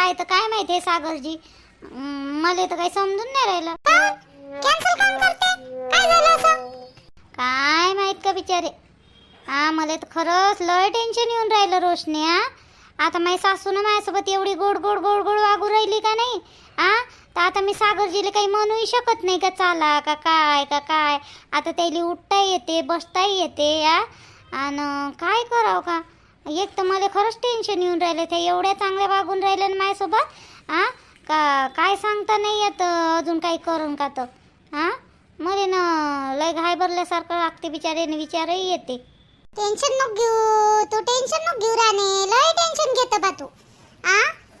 काय तर काय माहीत हे सागरजी? मला तर काही समजून नाही राहिलं. कॅन्सल काम करते? काय माहीत का बिचारे? हा मला तर खरंच लय टेन्शन येऊन राहिलं रोशनी हा. आता माझी सासू ना माझ्यासोबत एवढी गोड गोड गोड गोड वागू राहिली का नाही? हा? तर आता मी सागरजीला काही म्हणूही शकत नाही का चाला का काय का काय? आता त्याला उठता येते बसता येते या आणि काय करावं का? एक तर मला खरंच टेन्शन येऊन राहिले ते एवढ्या चांगल्या वागून राहिले ना माझ्यासोबत हा का काय सांगता नाही येत अजून काही करून का तर हां मला ना लय घायबरल्यासारखं लागते बिचारेने विचारही येते. टेन्शन नको घेऊ तू टेन्शन नको घेऊ राणे लय टेन्शन घेत बा तू. आ?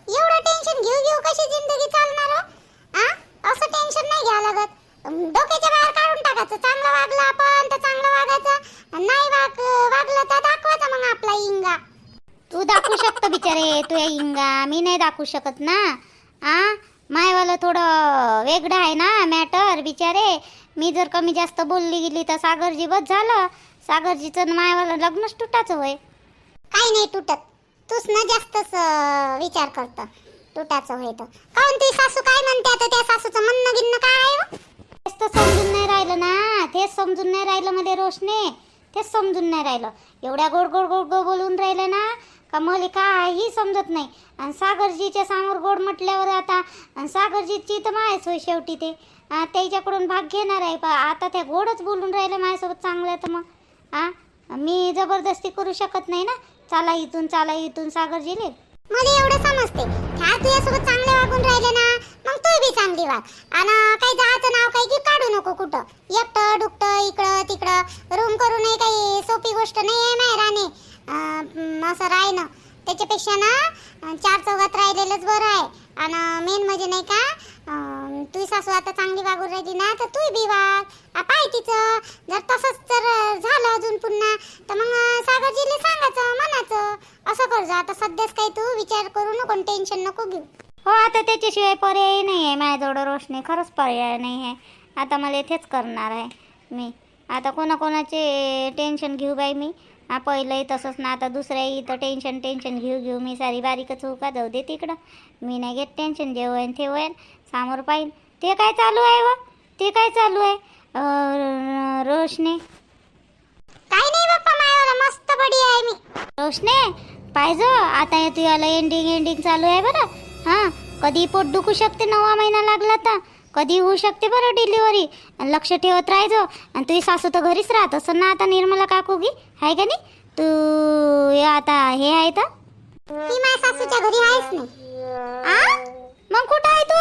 एवढं टेन्शन घेऊ घेऊ कशी जिंदगी चालणार हो? आ? असं टेन्शन नाही घ्या लागत. डोक्याच्या बाहेर काढून टाकायचं. चांगलं वागलं आपण तर चांगलं वागायचं. नाही वाग वागलं तर दाखवायचं मग आपला दाखवू शकतो बिचारे तू इंगा मी नाही दाखवू शकत ना. आ? मायवाला थोडं वेगळं आहे ना मॅटर बिचारे. मी जर कमी जास्त बोलली गेली तर सागरजी बस झालं. सागरजीचं मायवाला लग्नच तुटाचं होय. काही नाही तुटत. तूच ना जास्तच विचार करत. तुटाचं होय तर काऊन ती सासू काय म्हणते आता? त्या सासूचं म्हणणं गिन्न काय आहे हो? तेच तर समजून नाही राहिलं ना. तेच समजून नाही राहिलं मध्ये रोशने. तेच समजून नाही राहिलं. एवढ्या गोड गोड गोड गोड बोलून राहिले ना का मला काही समजत नाही. आणि सागरजीच्या समोर गोड म्हटल्यावर आता आणि सागरजीची तर मायच होय शेवटी ते. त्याच्याकडून भाग घेणार आहे पा आता त्या गोडच बोलून राहिलं माझ्यासोबत चांगलं तर मग. आ मी जबरदस्ती करू शकत नाही ना. चाला इथून चाला इथून सागरजीले. मला एवढं समजते. ह्या तुझ्यासोबत चांगले वागून राहिले ना मग तू बी चांगली वाग. आणि काही जायचं नाव काही की काढू नको कुठं. एकटं डुकटं इकडं तिकडं. रूम करूनही काही सोपी गोष्ट नाही आहे माय राणे. असं राहणं त्याच्यापेक्षा ना चार चौघात राहिलेलंच बरं आहे. आणि मेन म्हणजे नाही का तुझी सासू आता चांगली वागून राहिली ना तर तू बी वाग. पाय तिचं. जर तसंच जर झालं अजून पुन्हा तर मग अं, सांगायचं म्हणायचं असं कर जा. आता सध्याच काही तू विचार करू नको टेन्शन नको घेऊ. हो आता त्याच्याशिवाय पर्याय नाही आहे माझ्याजवळ रोशनी खरंच पर्याय नाही आहे आता मला इथेच करणार आहे मी. आता कोणाकोणाचे टेन्शन घेऊ बाई मी. पहिलंही तसंच ना आता दुसऱ्याही तर टेन्शन टेन्शन घेऊ घेऊ मी सारी बारीकच होऊ का जाऊ दे तिकडं. मी नाही घेत टेन्शन जे होईन ते होईन समोर पाहिन. ते काय चालू आहे व? ते काय चालू आहे? रोशनी. काय नाही बाप्पा मायावाला मस्त बडी आहे मी. रोशने पाहिजे आता हे तुझ्याला एंडिंग एंडिंग चालू आहे बरं. हां कधी पोट दुखू शकते नवा महिना लागला तर. कधी होऊ शकते बरं डिलिव्हरी लक्ष ठेवत राहायचं. आणि तुझी सासू तर घरीच राहत. असं ना आता निर्मला काकूगी आहे का नाही? तू हे आता हे आहे तर. ती माझ्या सासूच्या घरी आहेस आ? मग कुठं आहे तू?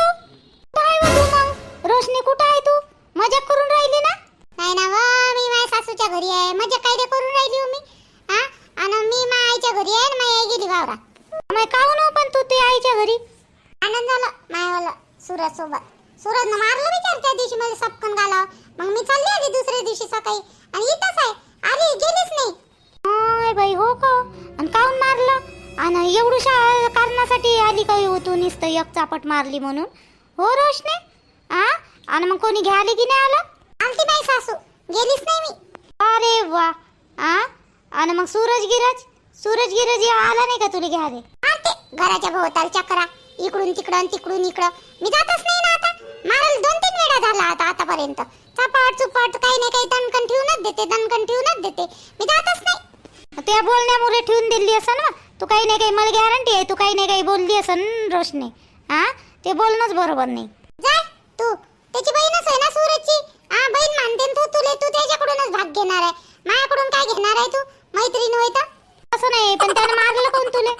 कुठं आहे व तू मग? रोशनी कुठं आहे तू? मजा करून राहिली ना? नाही ना व मी माझ्या सासूच्या घरी आहे. मजा काय करून राहिली हो मी. हा आणि मी माझ्या आईच्या घरी आहे आणि माझी आई गेली वावरात. मग काहून हो पण तू तुझ्या आईच्या घरी? आनंद झाला मायावाला सूरज सोबत सूरजनं मारलं विचार त्या दिवशी मला सपकन घालाव. मग मी चालली आली दुसऱ्या दिवशी सकाळी. आणि इथंच आहे. आली गेलीच नाही. होय बाई हो का? आणि काऊन मारलं? आणि एवढ्या कारणासाठी आली काही हो तू नुसतं एक चापट मारली म्हणून? हो रोशने? आ? आणि मग कोणी घ्यायला की नाही आलं? आलती नाही सासू. गेलीच नाही मी. अरे वा. आ? आणि मग सूरज गिरज? सूरज गिरज या आला नाही का तुला घ्यायला? घराच्या भोवताल चक्रा इकडून तिकडं तिकडून इकडं. मी जातच नाही ना आता. मारायला दोन तीन वेळा झाला आता आतापर्यंत. चपाट चुपाट काही नाही काही दणकन ठेवूनच देते दणकन ठेवूनच देते. मी जातच नाही. त्या बोलण्यामुळे ठेवून दिली असं ना? तू काही नाही काही मला गॅरंटी आहे. तू काही नाही काही बोलली असं रोशनी? हा? ते बोलणंच बरोबर नाही. जाय तू. त्याची बहीणच आहे ना सूरजची? हा बहीण मानते तू तुले तू त्याच्याकडूनच भाग घेणार आहे. माझ्याकडून काय घेणार आहे तू? मैत्रीण होय तर? असं नाही पण त्याने मारलं कोण तुले?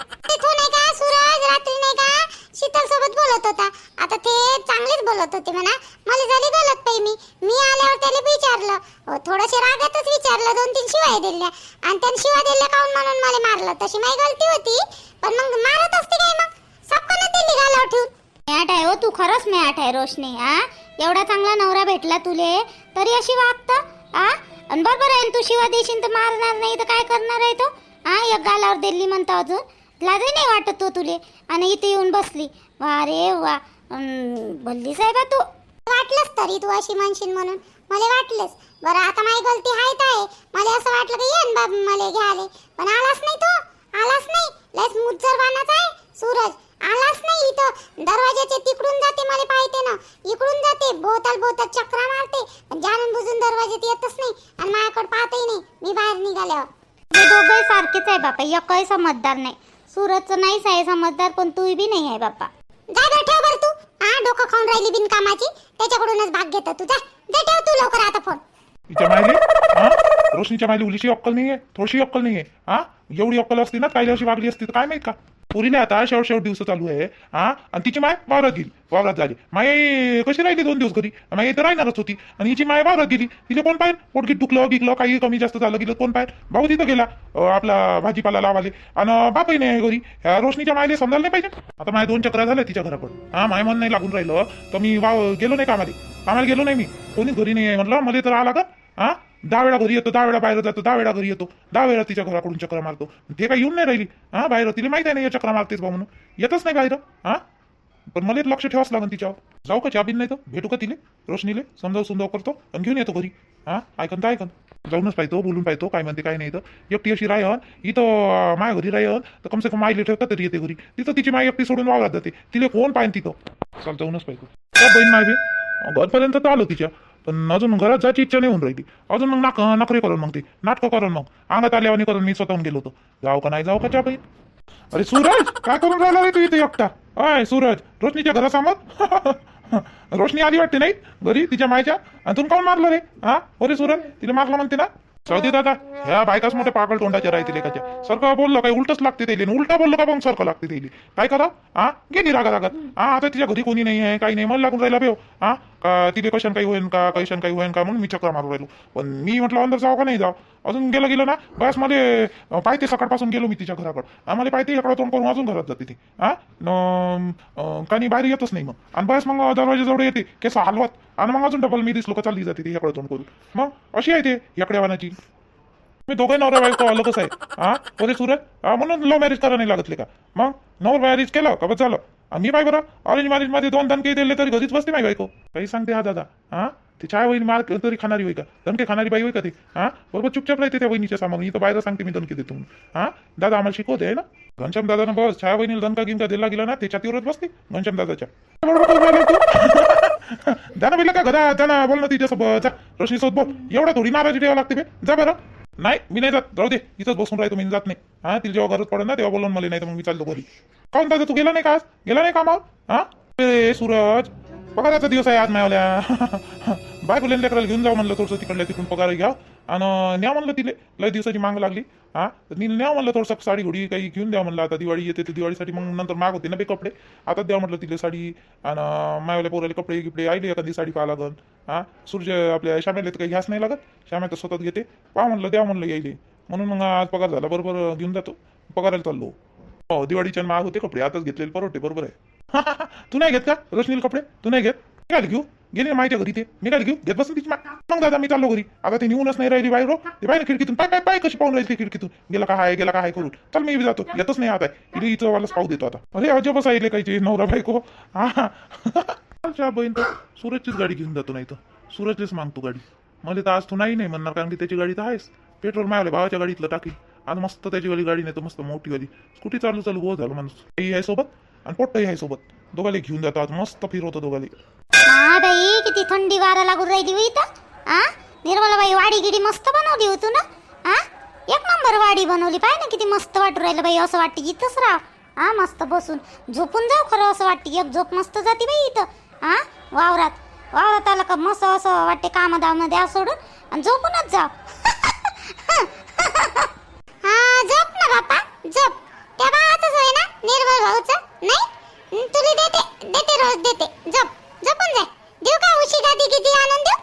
बोलत होते म्हणा मला झाली गलत पाई मी मी आल्यावर त्याला विचारलं. हो, थोडंसे रागातच विचारलं दोन तीन शिवाय दिल्या. आणि त्याने शिवाय दिल्या काऊन म्हणून मला मारलं? तशी माझी गलती होती. पण मग मारत असते काय मग? सबकन दिली घालाव ठेवून. मॅट आहे हो तू खरंच मॅट आहे रोशनी आ? एवढा चांगला नवरा भेटला तुले तरी अशी वागत आ? आणि बरोबर आहे तू शिवा देशील तर मारणार नाही तर काय करणार आहे तो? हा एक गालावर दिल्ली म्हणतो अजून. लाजही नाही वाटत तो तुले. आणि इथे येऊन बसली. वा रे वा भल्ली साहेबा तू वाटलंच तरी तू अशी म्हणशील म्हणून. मला वाटलंच बरं आता माझी गलती आहे तर आहे. मला असं वाटलं की येन बाब मला घ्याले. पण आलाच नाही तू. आलाच नाही. लस मुज्जर मुज्जरवानाच आहे सूरज. आलाच नाही इथं. दरवाजाचे तिकडून जाते मला पाहते ना इकडून जाते भोवताल भोवताल चक्रा मारते. पण जाणून बुजून दरवाजात येतच नाही. आणि माझ्याकडे पाहतही नाही. मी बाहेर निघाल्यावर. हे दोघंही सारखेच आहे बापा. एकही समजदार नाही. सूरजचं नाहीच आहे समजदार पण तू बी नाही आहे बापा. जा जा ठेव बरं तू. हा डोकं खाऊन राहिली बिनकामाची. त्याच्याकडूनच भाग घेतो तू. जा जा ठेव तू लवकर आता फोन तिच्या मायले? हा? रोशनीच्या माहिती उलीची अक्कल नाहीये थोडीशी अक्कल नाहीये. हा? एवढी अक्कल असती ना काही अशी वागली असती तर काय माहीत का? पुरीने आता शेवट शेवट दिवस चालू आहे हा? आणि तिची माय वावरात गेली वावरात झाली. माय कशी राहिली दोन दिवस घरी? माय इथं राहणारच होती. आणि हिची माय वावरात गेली. तिला कोण पाहिजे पोटगीत दुखलं गिकलं काही कमी जास्त झालं गेलं कोण पाहिजे भाऊ तिथं गेला. आपला भाजीपाला लावाले. आणि बापही नाही घरी. ह्या रोशनीच्या मायले समजायला नाही पाहिजे? आता माय दोन चक्रा झाल्या तिच्या घराकडून. हा माय मन नाही लागून राहिलं. तर मी वाव गेलो नाही कामाला. कामाला गेलो नाही मी. कोणीच घरी नाही म्हटलं मला तर आला का? हा? दहा वेळा घरी येतो दहा वेळा बाहेर जातो दहा वेळा घरी येतो. दहा वेळा तिच्या घराकडून चक्र मारतो. ते काय येऊन नाही राहिली. हा बाहेर तिला माहिती आहे नाही चक्र मारतेच बा म्हणून. येतच नाही बाहेर हा? पण मला लक्ष ठेवाच लागेल तिच्यावर. जाऊ का चाबीन नाही तर? भेटू का तिले? रोशनीले समजावून समजाव करतो. आणि घेऊन येतो घरी. हा ऐकन तर ऐकन. जाऊनच पाहतो बोलून पाहतो काय म्हणते काय नाही तर. एकटी अशी राय इथं माया घरी राय तर कमसे कम मायले ठेवता तरी येते घरी. तिथं तिची माय एकटी सोडून वावरात जाते. तिले कोण पाहिजे तिथं? चाल जाऊनच पाहतो. त्या बहीण माय बी घरपर्यंत तर आलो तिच्या. पण अजून घरात जायची इच्छा नाही होऊन राहिली. अजून मग नाक नखरे करून मग ते नाटकं करून मग. अंगात आल्यावानी करून मी स्वतःहून गेलो होतो. जाऊ का नाही जाऊ का च्या अरे सूरज काय करून राहिला रे तू इथे एकटा? अय सूरज रोशनीच्या घरासमोर? रोशनी आली वाटते नाही घरी तिच्या मायच्या? आणि तुम्ही काऊन मारलं रे? हा? अरे सूरज तिला मारलं म्हणते ना? सर्दी दादा. ह्या बायकाच मोठे पागल तोंडाच्या राहतील एकाच्या सारखं बोललं काय उलटच लागते त्याला. उलटा बोललं का मग सरकं लागते त्याला. काय करा? हा गेली रागा रागात हा आता तिच्या घरी कोणी नाही आहे काही नाही. मला लागून राहिला बेव हा का तिथे कशान काही होईन का? कशाने काही होईन का? म्हणून मी चक्रा मारू राहिलो. पण मी म्हटलं अंदर जाऊ का नाही जाऊ? अजून गेलं गेलं ना? बसमध्ये पाहिजे सकाळपासून गेलो मी तिच्या घराकडं. आम्हाला पाहिजे इकडं तोंड करून अजून घरात जाते ती. हा काही बाहेर येतच नाही मग. आणि बस मग दरवाजाजवळ येते. केस हलवत. आणि मग अजून डबल मी दिसलो का चालली जाते ती इकडं तोंड करून. मग अशी आहे ते याकडे वानाची मी दोघे नवरा बायको अलगच आहे. हा? अरे सुरत म्हणून लव्ह मॅरेज करा नाही लागतले का? मग? नवर मॅरेज केलं का बस झालं? आणि मी बाय बरं? ऑरेंज मॅरेजमध्ये दोन दणके दिले तरी घरीच बसते माय बायको. काही सांगते हा दादा. हा? ती चाय वहिनी मार तरी खाणारी होई का? दणके खाणारी बाई होई का ती? हा? बरोबर चुपचाप राहते त्या वहिनीच्या सामोर इथं बाहेर सांगते मी दणके देतो हा? दादा आम्हाला शिकवते आहे ना? घनश्याम दादा बस छाया वहिनीला दणका गिनका दिला गेला ना त्याच्या छातीवरच बसते घनश्याम दादाच्या. बरोबर करून बिला का घरा जाना बोल ना तिच्यासोबत. जा रोशनी सोबत बोल. एवढा थोडी नाराजी ठेवा लागते बे. जा बरं. नाही मी नाही जात. जाऊ दे इथंच बसून राहतो मी जात नाही. हा तिला जेव्हा गरज पडेल ना तेव्हा बोलून मला नाही तर मग मी चालतो घरी. काऊन दादा तू गेला नाही का आज? गेला नाही कामावर? हा? ए सूरज. पगाराचा दिवस आहे आज मायावल्या बायको लेकराला घेऊन जाऊ म्हणलं थोडंसं तिकडल्या तिकडून पगार घ्या. आणि न्या म्हणलं तिले लय दिवसाची मांग लागली. हा? तर न्या म्हणलं थोडंसं साडी घोडी काही घेऊन द्या म्हणलं. आता दिवाळी येते तर दिवाळीसाठी मग नंतर माग होते ना बे कपडे. आता द्या म्हटलं तिले साडी. आणि मायावल्या पोराले कपडे गिपडे आईले एखादी साडी पाहा लागल हा? सूर्य आपल्या श्यामेला तर काही घ्यास नाही लागत. श्यामे तर स्वतःच घेते. पहा म्हणलं द्या म्हणलं यायले. म्हणून मग आज पगार झाला बरोबर घेऊन जातो. पगाराला चाललो. हो दिवाळीच्या माग होते कपडे. आताच घेतलेले परवडते बरोबर आहे. तू नाही घेत का? रोशनील कपडे? तू नाही घेत? काय घेऊ गेले माहिती घरी ते मी काय घेऊ घेत बसून तिची मग दादा मी चाललो घरी. आता ते निघूनच नाही राहिली बाहेर हो. ते बाहेर खिडकीतून. पाय पाय पाय कशी पाहून राहिली खिडकीतून? गेला का हाय गेला का हाय करून. चल मी जातो. येतच नाही आता. इथे इथं वालाच पाहू देतो आता. अरे अजब आहे काही नवरा बायको. हा बहीण तर सूरजचीच गाडी घेऊन जातो नाही तर सूरजलेच मागतो गाडी. मला तर आज तू नाही नाही म्हणणार कारण की त्याची गाडी तर आहेच. पेट्रोल मावले भावाच्या गाडीतलं टाकी आज मस्त त्याची वाली गाडी नाही तर मस्त मोठी वाली. स्कूटी चालू चालू हो झालं माणूस. आहे सोबत आणि पोट्टही आहे सोबत. दोघाले घेऊन जातो आज मस्त फिरवतो दोघाले. हा बाई किती थंडी वारा लागून राहिली होई इथं हा निर्मलाबाई वाडी गिडी मस्त बनवली होती ना हा एक नंबर वाडी बनवली पाय ना किती मस्त वाटू राहिलं बाई असं वाटते की इथंच राहा हा मस्त बसून. झोपून जाऊ खरं असं वाटते एक झोप मस्त जाते बाई इथं हा वावरात. वावरात आलं का मस्त असं वाटते काम दाम द्या सोडून आणि झोपूनच जा हा झोप ना बापा झोप. त्या बाळाचंच होय ना निर्मल भाऊचं नाही? तुला देते देते रोज देते झोप झोपून जाय देऊ का उशी दादी किती आनंद देऊ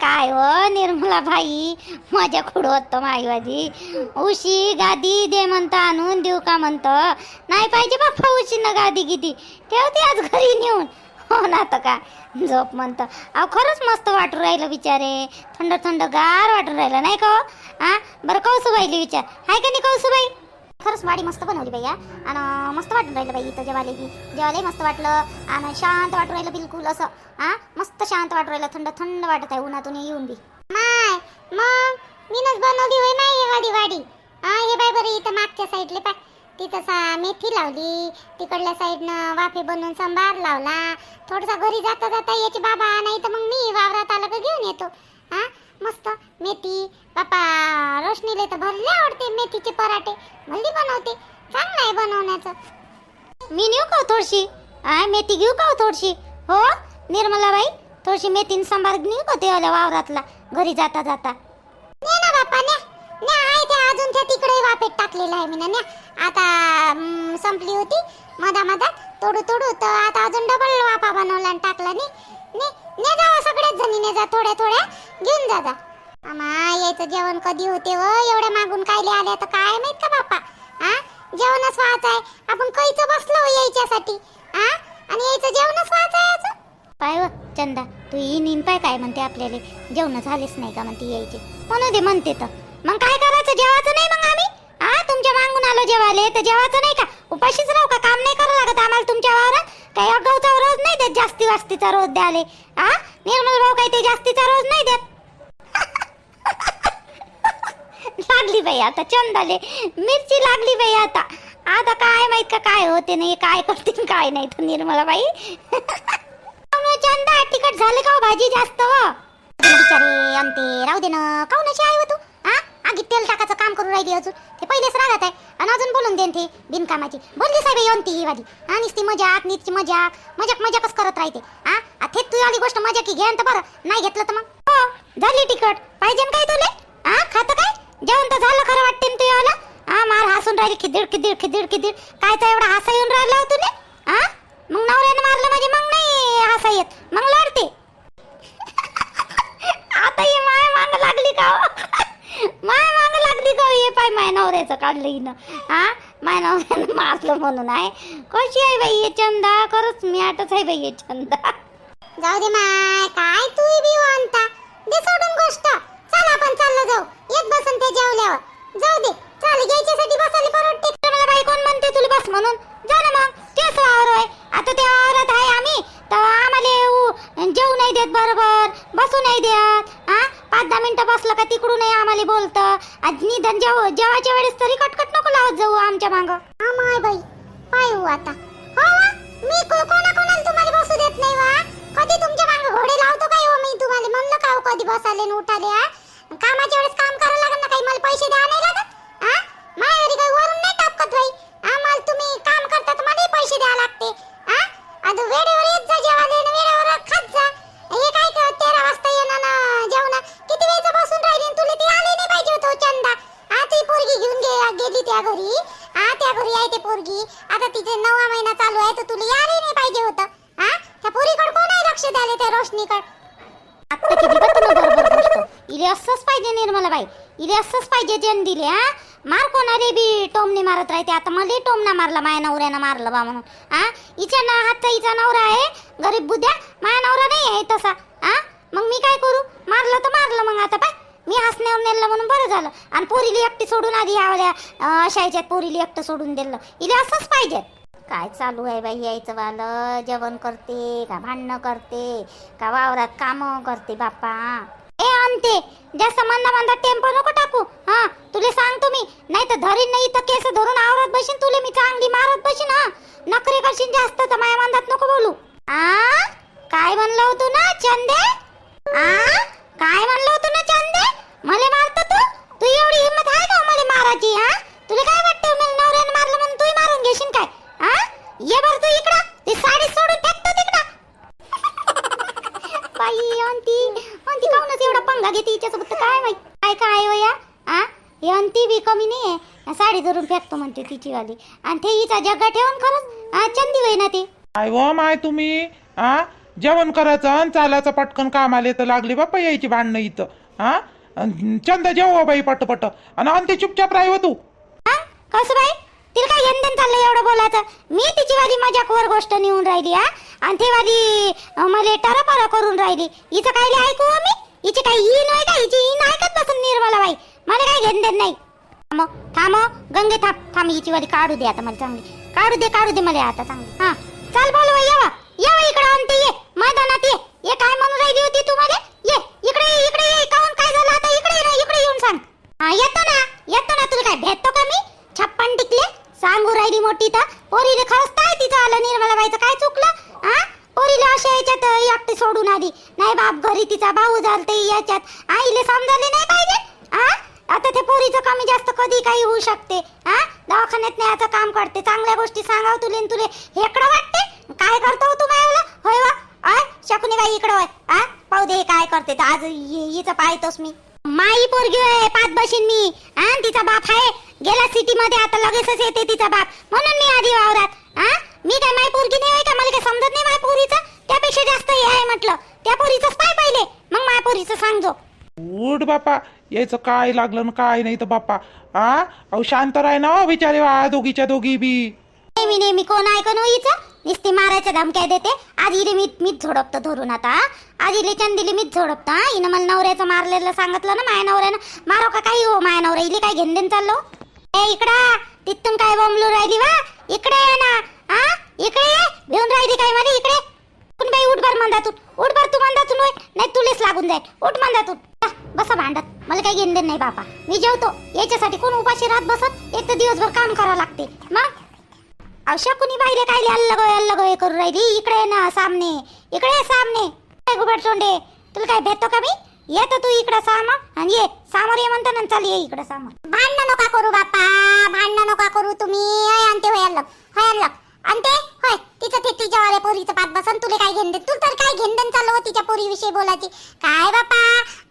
काय तुला भाई. माझ्या होतं माईवाजी उशी गादी दे म्हणतं आणून देऊ का म्हणतं. नाही पाहिजे बाप्पा उशी ना गादी. किती ठेवते आज घरी नेऊन. हो ना तर का? झोप म्हणतं. अहो खरंच मस्त वाटू राहिलं बिचारे. थंड थंड गार वाटून राहिलं नाही का हो? हा बरं कौसुबाईले विचार. हाय का नाही कौसुबाई? खरंच वाडी मस्त बनवली बाई आणि मस्त वाटून राहिलं बाई इथं जेवाले की. जेवायलाही मस्त वाटलं. आणि शांत वाटून राहिलं बिलकुल असं. हा मस्त शांत वाटून राहिलं. थंड थंड वाटत आहे उन्हातून येऊन बी. मग? मीनच बनवली होय नाही वाडी वाडी. हा हे बाय बरं इथं मागच्या साईडले पाय. तिथं सा मेथी लावली. तिकडल्या साईडनं वाफे बनवून सांबार लावला. थोडसा घरी जाता जाता याची बाबा नाही तर मग मी वावरात आलं का घेऊन येतो. हा मस्त. मेथी. बापा रोशनीला तर भरले आवडते मेथीचे पराठे. भल्ली बनवते. चांगलं आहे बनवण्याचं. मी नेऊ का थोडशी थोडीशी? आय मेथी घेऊ का हो थोडीशी? हो निर्मलाबाई. थोडीशी मेथीन सांबार नेऊ का ते वावरातला. घरी जाता जाता. ने ना बापा ने ने आहे ते अजून त्या तिकडे वापेत टाकलेलं आहे मी ना आता संपली होती मधा मधात तोडू तोडू तर आता अजून डबल वापा बनवला आणि टाकला नी ने ने जावा सगळ्याच जणी ने जा थोड्या थोड्या. घेऊन जा जा. आमा यायचं जेवण कधी होते व एवढ्या मागून कायले आल्या तर काय माहीत का बापा हा जेवणच व्हायचं आहे. आपण कैचं बसलो हो यायच्यासाठी. हा आणि यायचं जेवणच व्हायचं आहे पाय व चंदा तू ही येईन पाय काय म्हणते आपल्याला? जेवण झालेच नाही का म्हणते यायचे? म्हणू दे म्हणते तर. मग काय करायचं? जेवायचं नाही मग आम्ही? हा तुमच्या मागून आलो जेवायला तर जेवायचं नाही का? उपाशीच राहू का? काम नाही करावं लागत आम्हाला तुमच्या वावरात? काही अगवचा रोज नाही देत जास्ती वास्तीचा रोज द्याले हा निर्मल भाऊ काही ते जास्तीचा रोज नाही देत. लागली बाई आता चंदाले. मिरची लागली बाई आता. आता काय माहीत का काय होते नाही काय करते काय नाही तर निर्मला बाई चंदा तिखट झाले का हो भाजी जास्त? बिचारे अंते राहू दे ना. काऊन अशी आहे हो तू? हा आगी तेल टाकायचं काम करून राहिली अजून. ते पहिलेच रागात आहे. आणि अजून बोलून देन ते बिनकामाची. बोलली साहेब अंती ही वाली. हा नुसती मजाक नीटची मजाक. मजाक मजाकच करत राहते. हा आता तू आली गोष्ट मजा की घेन तर बरं. नाही घेतलं तर मग? हो झाली तिखट. पाहिजे काय तुले? हा खात काय? जेवण तर झालं खरं वाटते ना तुझ्याला हा मार हसून राहिली खिदीड खिदीड खिदीड खिदीड काय तर एवढा हसा येऊन राहिला हो तुले? हा मग नवऱ्यानं मारलं म्हणजे मग नाही हसा येत मग लढते आता ही माय माग लागली का हो? माय माग लागली का हो? हे नवऱ्याचं काढलं हिनं. हा? माय नवऱ्यानं मारलं म्हणून आहे. कशी आहे बाई हे चंदा खरंच मी आटच आहे बाई हे चंदा जाऊ दे माय काय तू बी आणता? दे सोडून गोष्ट. चल आपण चाललो जाऊ. येत बसन ते जेवल्यावर. जाऊ दे. चाल घ्यायच्यासाठी बसायला परवडते. मला बाई कोण म्हणते तुला बस म्हणून? जा ना मग. तेच वावर आहे. आता त्या वावरात आहे आम्ही. तर आम्हाला जेवू नाही देत बरोबर. बसू नाही देत. हा? पाच दहा मिनिटं बसलं का तिकडून आम्हाला बोलतं. आज निधन जेव जेवायच्या वेळेस तरी कटकट नको लावत जाऊ आमच्या माग. माय बाई पाय हो आता. हो मी कोणा कोणाला तुम्हाला बसू देत नाही वा? कधी तुमच्या माग घोडे लावतो काय हो मी तुम्हाला? म्हणलं का हो कधी बसाले न उठाले हा कामाच्या वेळेस काम करावं लागत ना काही? मला पैसे द्या नाही लागत? हा माझ्या घरी काही वरून नाही टापकत बाई. आम्हाला तुम्ही काम करता तर पैसे द्या लागते. हा आता वेळेवर येत जा जेवायला वेळेवर खात जा. हे काय ते तेरा वाजता येणार ना जेवणा? किती वेळचं बसून राहिली तुला ती आली नाही पाहिजे होतं चंदा? हा ती पोरगी घेऊन गे गेली त्या घरी. हा त्या घरी आहे ते पोरगी. आता तिचे नवा महिना चालू आहे तर तुला आली नाही पाहिजे होतं. हा त्या पोरीकडे कोण आहे लक्ष द्यायला त्या रोशनीकडे? आता किती बघ ना बरोबर गोष्ट इले असंच पाहिजे निर्मलाबाई इले असंच पाहिजे जन दिले हा? मार कोणारे बी टोमने मारत राहते. आता मला टोमना मारला माया नवऱ्यानं मारलं बा म्हणून. हा? हिच्या ना हातचा हिचा नवरा आहे गरीब बुद्ध्या माया नवरा नाही आहे तसा. हा? मग मी काय करू? मारलं तर मारलं मग आता पाय. मी हसण्यावर नेलं म्हणून बरं झालं. आणि पोरीली एकटी सोडून आधी यावल्या अशा याच्यात पोरीली एकटं सोडून दिलं. इले असंच पाहिजे. काय चालू आहे बाई यायचं वालं जेवण करते का भांडणं करते? का वावरात कामं करते बाप्पा? ए अंते जास्त मंदा मंदा टेम्पो नको टाकू. हा तुले सांगतो मी नाही तर धरीन नाही तर केस धरून आवरत बसीन तुले मी चांगली मारत बसीन हा. नखरे करशील जास्त तर माया मंदात नको बोलू. आ? काय म्हणलं होतो ना चंदे? आ? काय म्हणलं होतो ना चंदे? मले मारतो तू? तू एवढी हिम्मत आहे का हो मले मारायची हा? तुला काय वाटतं हो, मला नवऱ्याने मारलं म्हणून तू मारून घेशील काय? हा ये बर तू इकडं ती साडी सोडून टाक. बाई अंती अंती काऊनच एवढा पंगा घेते हिच्यासोबत? काय माहीत काय काय हो या? आ? हे अंती बी कमी नाही आहे साडी धरून फेकतो म्हणते तिची वाली आणि ते हिचा जग्गा ठेवून खरंच हा चंदी होई ना ते. काय व माय तुम्ही हा जेवण करायचं आणि चालायचं पटकन काम आले तर लागली बाप्पा यायची भांडणं इथं. हा अन चंद जेव बाई पट आणि अंते चुपचाप राही हो तू. हा कसं बाई? तिला काय यंदन चाललंय एवढं बोलायचं? मी तिची वाली मजाकवर गोष्ट नेऊन राहिली हा? आणि ते वाली मला टरापरा करून राहिली. हिचं काय ऐकू मी हिची काही ही नाही का? हिची ईन ऐकत बसून निर्मला बाई. मला काय घेणं नाही. थांब थांब गंगे थांब थांब हिची वाली काढू दे आता मला चांगली. काढू दे काढू दे मला आता चांगली. हा चाल बोलवा यावा यावा इकडे आणते ये. मैदानात ये. ये काय म्हणून राहिली होती तू मध्ये ये इकडे इकडे ये. काऊन काय झालं आता? इकडे ये ना इकडे येऊन सांग. हा येतो ना. येतो ना तुला काय भेटतो का मी? छप्पन टिकले. सांगू राहिली मोठी तर. पोरीले खवसताय तिचं आलं निर्मला बाईचं काय चुकलं? हा पोरीला अशा याच्यात एकटी सोडून आली. नाही बाप घरी तिचा भाऊ झालते याच्यात. आईले समजले नाही पाहिजे? हा आता ते पोरीचं कमी जास्त कधी काही होऊ शकते? हा दवाखान्यात न्यायचं काम करते. चांगल्या गोष्टी सांगाव तुले न तुले. हेकडं वाटते? काय करतो तू मायाला होय वा. आय शकुनी बाई इकडं होय. हा पाहू दे हे काय करते. तर आज हिचं पाहतोस मी. माई पोरगी आहे पाच बशीन मी. हा तिचा बाप आहे. गेला सिटी मध्ये आता लगेचच येते तिचा बाप. म्हणून मी आधी वावरात. हा मी काय माई पोरगी नाही होय का? मला काय समजत नाही माय पोरीचं? त्यापेक्षा जास्त हे आहे म्हटलं. त्या पोरीचंच पाय पहिले. मग माय पोरीचं सांगजो उठ बापा. यायचं काय लागलं न काय नाही तर बापा. हा अहो शांत राह ना हो बिचारे वा दोघीच्या दोघी बी. नेहमी नेहमी कोण ऐकून होईचं नुसती मारायच्या धमक्या देते. आज इले मी मीच झोडपतो धरून आता आज इले चंदिले मीच झोडपतो हा हिनं मला नवऱ्याचं मारलेलं सांगितलं ना माया नवऱ्यानं. मारो का काही हो माया नवऱ्या? इले काय घेऊन देऊन चाललो? ए इकडा तिथून काय बोंबलू राहिली वा? इकडे ये ना. हा इकडे ये. घेऊन राहिली काय मध्ये इकडे? पण बाई उठ बर मंदातून. उठ बर तू मंदातून होय. नाही तुलेच लागून जाईल. उठ मंदातून. बसा भांडत. मला काही घेणं नाही बापा. मी जेवतो. याच्यासाठी कोण उपाशी राहत बसत? एक तर दिवसभर काम करावं लागते. मग? अशा कुणी बाहेर काय अल्ल गोय अल्ल करू राहिली? इकडे ये ना सामने. इकडे ये सामने. काय तोंडे. तुला काय भेटतो का मी? येतो तू इकडं सामोर आणि ये सामोर ये म्हणतो ना चल ये इकडं सामोर. भांडण नका करू बापा भांडण नका करू तुम्ही. होय होय अल्लग होय अल्लग आणते होय तिचं ते तिच्या वाल्या पोरीचं पाठ बसन तुला काय घेणं तू तर काय घेणं चालू हो तिच्या पोरीविषयी बोलायची? काय बापा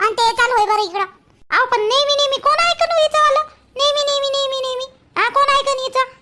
आणते चालू होय बरं इकडं. अहो पण नेहमी नेहमी कोण ऐकून हिचं आलं? नेहमी नेहमी नेहमी नेहमी. हा कोण ऐकून हिचं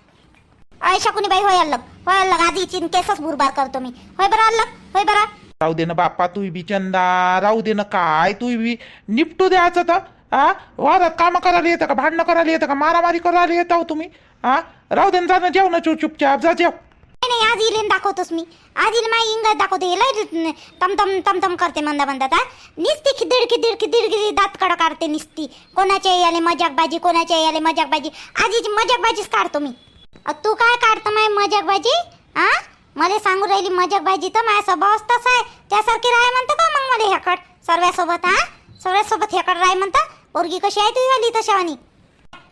अय शकुनी बाई होय अल्लग होय अल्लग आधी चिन केसच बुरबार करतो मी. होय बरं अल्लग होय बरं. राहू दे ना बाप्पा तू बी चंदा राहू दे ना काय तू बी निपटू द्यायचं तर हा वादात कामं करायला येतं का भांडणं करायला येतं का मारामारी करायला येतो तुम्ही हा राहू दे ना जा ना जेव ना चुप चुपचाप जा जेव. नाही नाही आज इलेन दाखवतोस मी. आज इल माई इंगत दाखवते हे तम तम तम तम करते मंदा मंदा ता. निस्ती खिदीड खिदीड खिदीड खिदीड दात कडा काढते निस्ती. कोणाच्या याले मजाक बाजी कोणाच्या याले मजाक बाजी. आजीची मजाक बाजीच काढतो मी. अ, तू काय काढतो माय मजाक बाजी? हा मला सांगू राहिली मजाक भाजी तर माझा स्वभावच तसा आहे. त्यासारखी राय म्हणतं का मग मला ह्याकड? सर्व्यासोबत हा? सर्व्यासोबत ह्याकड राय म्हणतं? पोरगी कशी आहे तुझी वाली तशावानी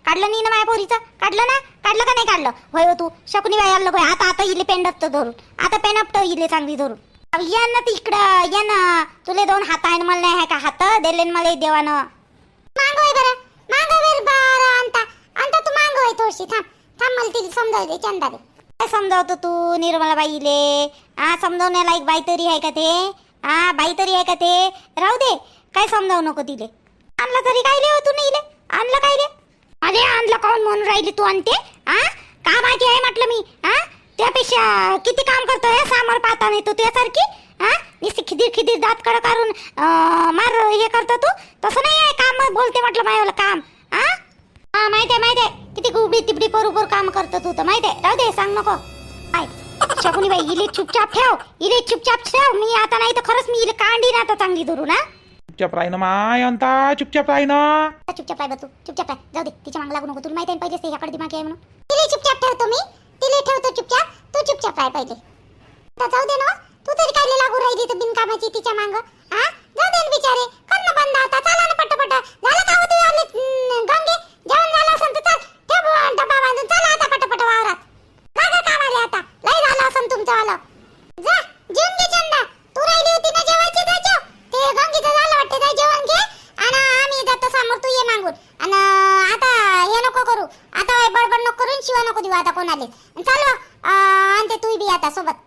काढलं नाही ना माझ्या पोरीचं? काढलं ना? काढलं का नाही काढलं? होय हो तू. शकुनी बाई आलं आता आता इले पेंडत धरून. आता पेनपट इले चांगली धरून. या ना तिकडं. या ना. तुले दोन हात आहे मला नाही आहे का हात? दिले मला देवानं. मांग होय बरं. मांग वर बरं आणता आणता तू मांग होय थोडीशी. थांब. थांब मला तिला समजाव दे चंदा दे. काय समजावतो तू निर्मला बाईले हा समजावण्याला लायक बाई तरी आहे का ते? हा बाई तरी आहे का ते? राहू दे काय समजावू नको तिले. आणलं तरी काय ले हो तू नाही आणलं काय ले अरे आणलं काऊन म्हणून राहिली तू आणते हा का माहिती आहे म्हटलं मी? हा त्यापेक्षा किती काम करतो हे सामोर पाहता नाही तू त्यासारखी हा नुसती खिदीर खिदीर दात कडा काढून मार हे करतो तू? तसं नाही आहे काम बोलते म्हटलं मायवाला काम. हा हा माहिती आहे माहिती आहे. किती गुबडी तिबडी बरोबर काम करतो तू तर माहिती आहे. राहू दे सांग नको. काय शकुनी बाई इले चुपचाप ठेव इले चुपचाप ठेव. मी आता नाही तर खरंच मी इले कांडी ना आता चांगली धरून हा. चुपचाप राही ना माय अंता चुपचाप राही ना. चुपचाप राह तू चुपचाप राह. जाऊ दे तिच्या माग लागू नको. तुला माहिती आहे पहिलेच ते ह्याकडे दिमाग आहे म्हणून. तिला चुपचाप ठेवतो मी तिला ठेवतो चुपचाप. तू चुपचाप राह पहिले. आता जाऊ दे ना तू तरी काय लागू राहिली तर बिनकामाची तिच्या मांग हा? जाऊ दे बिचारे. कर ना बंद आता चला ना पटापट. झालं का होतं आले गंगे? जेवण झालं असेल तर चल. ठेव बुवा, डब्बा बांधून. चला आता पटापट वावरात. मागं काम आले आता? लय झालं असेल तुमच्यावालं. जा जेवण घे चंदा. तू राहिली होती ना जेवायची जा. जेव ते गंगीचं झालं वाटतं जा जेवण घे. आणि आम्ही जातो समोर तू ये मागून. आणि आता हे नको करू. आता बडबड नको करून शिवा नको देऊ आता कोणाले. चालू आणते तू बी आता सोबत.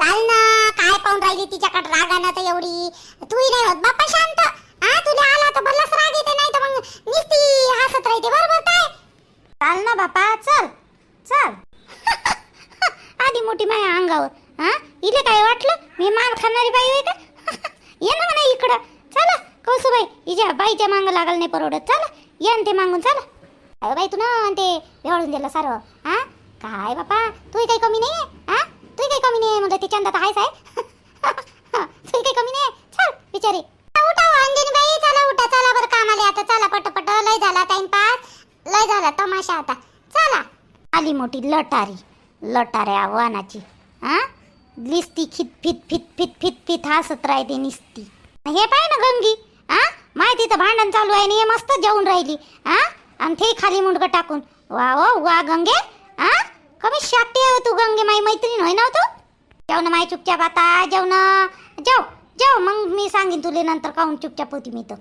चाल ना काय पाहून राहिली तिच्याकडे? रागानं तर एवढी. तूही नाही होत. बाप्पा शांत. हा तुला आला तर बल्लास राग येते नाही तर मग निस्ती हसत राहते. बरोबर काय? चाल ना बापा चल चल. आधी मोठी माया अंगावर हा इले काय वाटलं? मी माल खाणारी बाई होय का? ये ना म्हणा इकडं. चला कौसुबाई हिच्या बाईच्या मांग लागल नाही परवडत. चला ये न ते मागून चला. अरे बाई तू ना न ते वेळून दिलं सारं हा काय बापा तू काही कमी नाही आहे हा तू काही कमी नाही म्हणजे ते चंदा तर आहेच आहे तू काही कमी नाही चल बिचारी उठा हो, अंजनी बाई चला उठा चला बरं कामाले आता चला पटपट लय झाला टाइमपास लय झाला तमाशा आता चला आली मोठी लटारी लटाऱ्या वानाची हा? लिस्ती खित फित फित फित फित फित हसत राहते निसती. हे पाय ना गंगी हा? माहिती तर भांडण चालू आहे हे मस्त जेवून राहिली हा? आणि ते खाली मुंडकं टाकून वा वा वा गंगे हा? कमी शाकटी आहे हो तू गंगे माई मैत्रीण होय ना हो तू? जेवण माई चुपचाप आता जेव जेव जेव मग मी सांगेन तुले नंतर काहून चुपचाप होती मी तर.